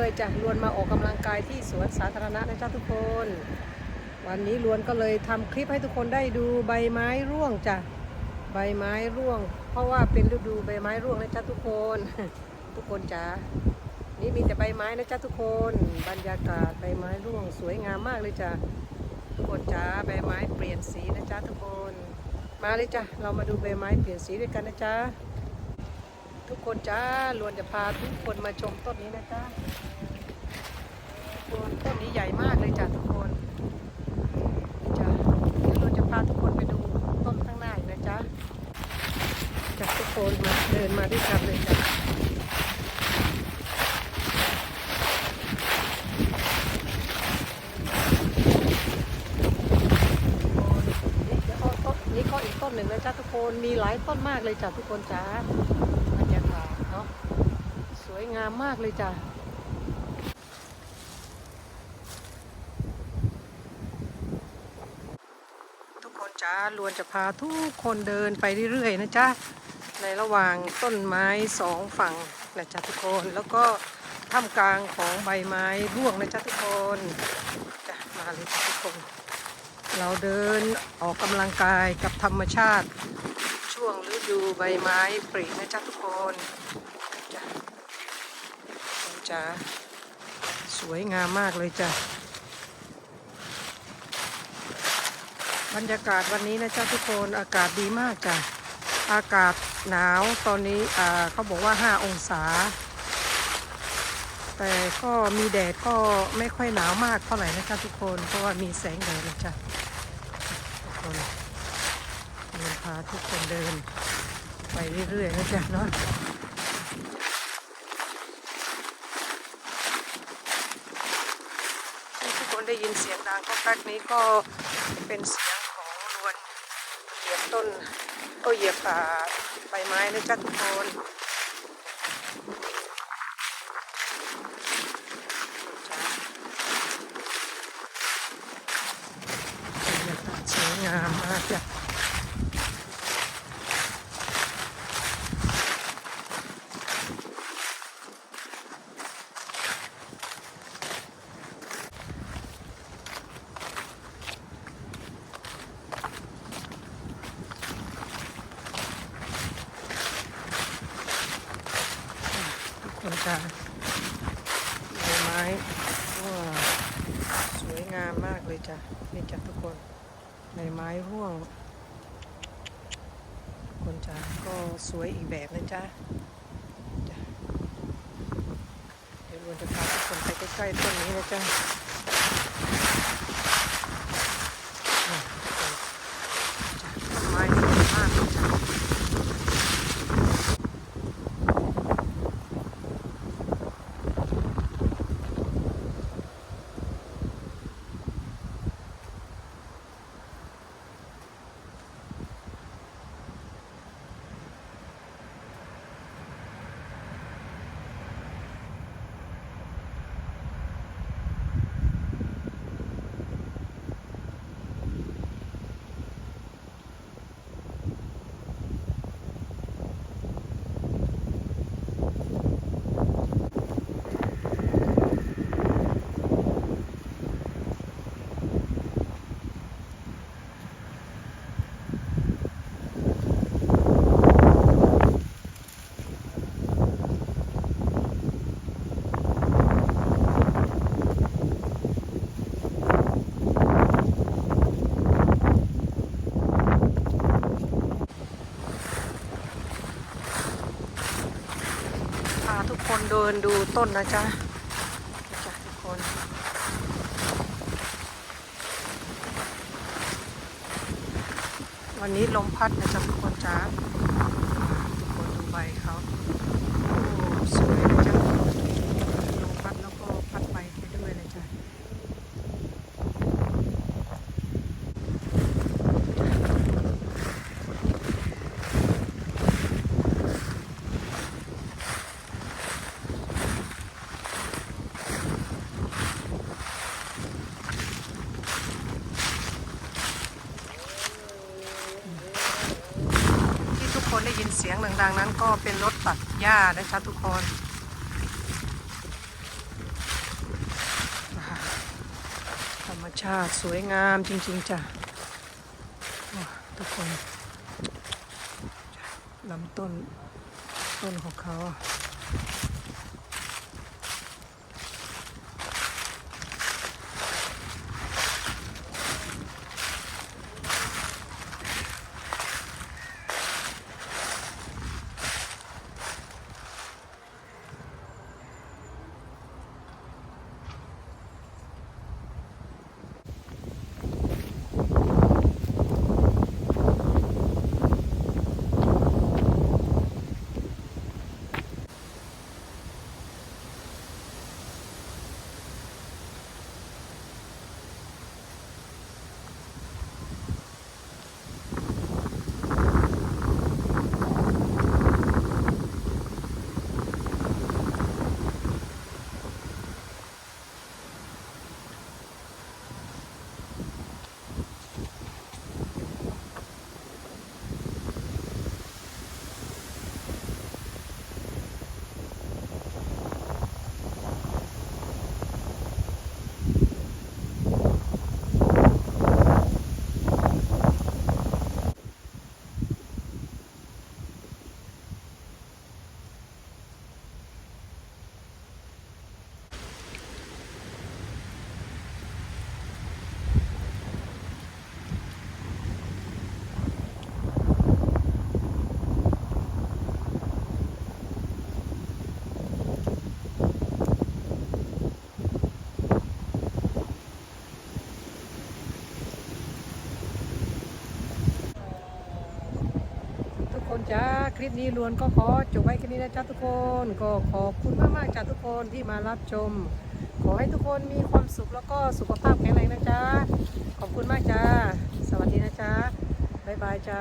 เคยจะลวนมาออกกำลังกายที่สวนสาธารณะนะจ๊ะทุกคน วันนี้ลวนก็เลยทำคลิปให้ทุกคนได้ดูใบไม้ร่วงจ้ะใบไม้ร่วง เพราะว่าเป็นฤดูใบไม้ร่วงนะจ๊ะทุกคน ทุกคนจ๋านี่มีแต่ใบไม้นะจ๊ะทุกคน บรรยากาศใบไม้ร่วงสวยงามมากเลยจ้ะทุกคนจ๋าใบไม้เปลี่ยนสีนะจ๊ะทุกคน มาเลยจ้ะเรามาดูใบไม้เปลี่ยนสีด้วยกันนะจ๊ะทุกคนจ้าลวนจะพาทุกคนมาชมต้นนี้นะจ๊ะ ต้นนี้ใหญ่มากเลยจ้ะทุกคนจ้ะเดี๋ยวเราจะพาทุกคนไปดูต้นข้างหน้าอีกนะจ๊ะจ้ะทุกคนมาเดินมาด้วยกันเลยจ้ะนี่เดี๋ยวเอาต้นนี่ก็อีกต้นหนึ่งนะจ๊ะทุกคนมีหลายต้นมากเลยจ้ะทุกคนจ้าบรรยากาศเนาะสวยงามมากเลยจ้ะทุกคน จ้าลวนจะพาทุกคนเดินไปเรื่อยๆนะจ๊ะ ในระหว่างต้นไม้สองฝั่งนะจ๊ะทุกคน แล้วก็ท่ามกลางของใบไม้ร่วงนะจ๊ะทุกคนจ้ะมาเลยจ้ะทุกคน เราเดินออกกำลังกายกับธรรมชาติ ช่วงฤดูใบไม้ปรินะจ๊ะทุกคนจ้ะจ้ะสวยงามมากเลยจ้ะ รรยากาศวันนี้นะจ๊ะทุกคนอากาศดีมากจ้ะอากาศหนาวตอนนี้อ่าเขาบอกว่า 5 องศา แต่ก็มีแดดก็ไม่ค่อยหนาวมากเท่าไหร่นะคะทุกคนเพราะว่ามีแสงแดดนะจ๊ะทุกคนเดินพาทุกคนเดิน ไปเรื่อยๆนะจ๊ะเนาะที่ทุกคนได้ยินเสียงดังก็แป๊กนี้ก็เป็นเสียง ต้นก็เหยียบป่าใบไม้นะจ๊ะทุกคนจ้ะบรรยากาศสวยงามมากจ้ะ คนจ้าใบไม้ร่วงสวยงามมากเลยจ้ะนี่จ้ะทุกคนใบไม้ร่วง คนจ้าก็สวยอีกแบบนะจ๊ะจ้ะเดี๋ยวเราจะพาทุกคนไปใกล้ๆต้นนี้นะจ๊ะนี่ทุกคนจ้ะต้นไม้สวยมากเลยจ้ะ พาทุกคนเดินดูต้นนะจ๊ะจ้ะทุกคนวันนี้ลมพัดนะจ๊ะทุกคนจ้าทุกคนดูใบเขาโอ้สวยนะจ๊ะลมพัดแล้วก็พัดไปไปด้วยเลยจ้ะที่ทุกคน คนได้ยิน เสียงดังๆนั้นก็เป็นรถตัดหญ้านะคะทุกคนธรรมชาติสวยงามจริงๆจ้ะทุกคนลำต้นต้นของเขาอะ ทุก คลิปนี้ล้วนก็ขอจบไว้แค่นี้นะจ๊ะทุกคน ก็ขอบคุณมากมากๆจ้ะทุกคนที่มารับชม ขอให้ทุกคนมีความสุขแล้วก็สุขภาพแข็งแรงนะจ๊ะ ขอบคุณมากจ้า สวัสดีนะจ๊ะบ๊ายบายจ้า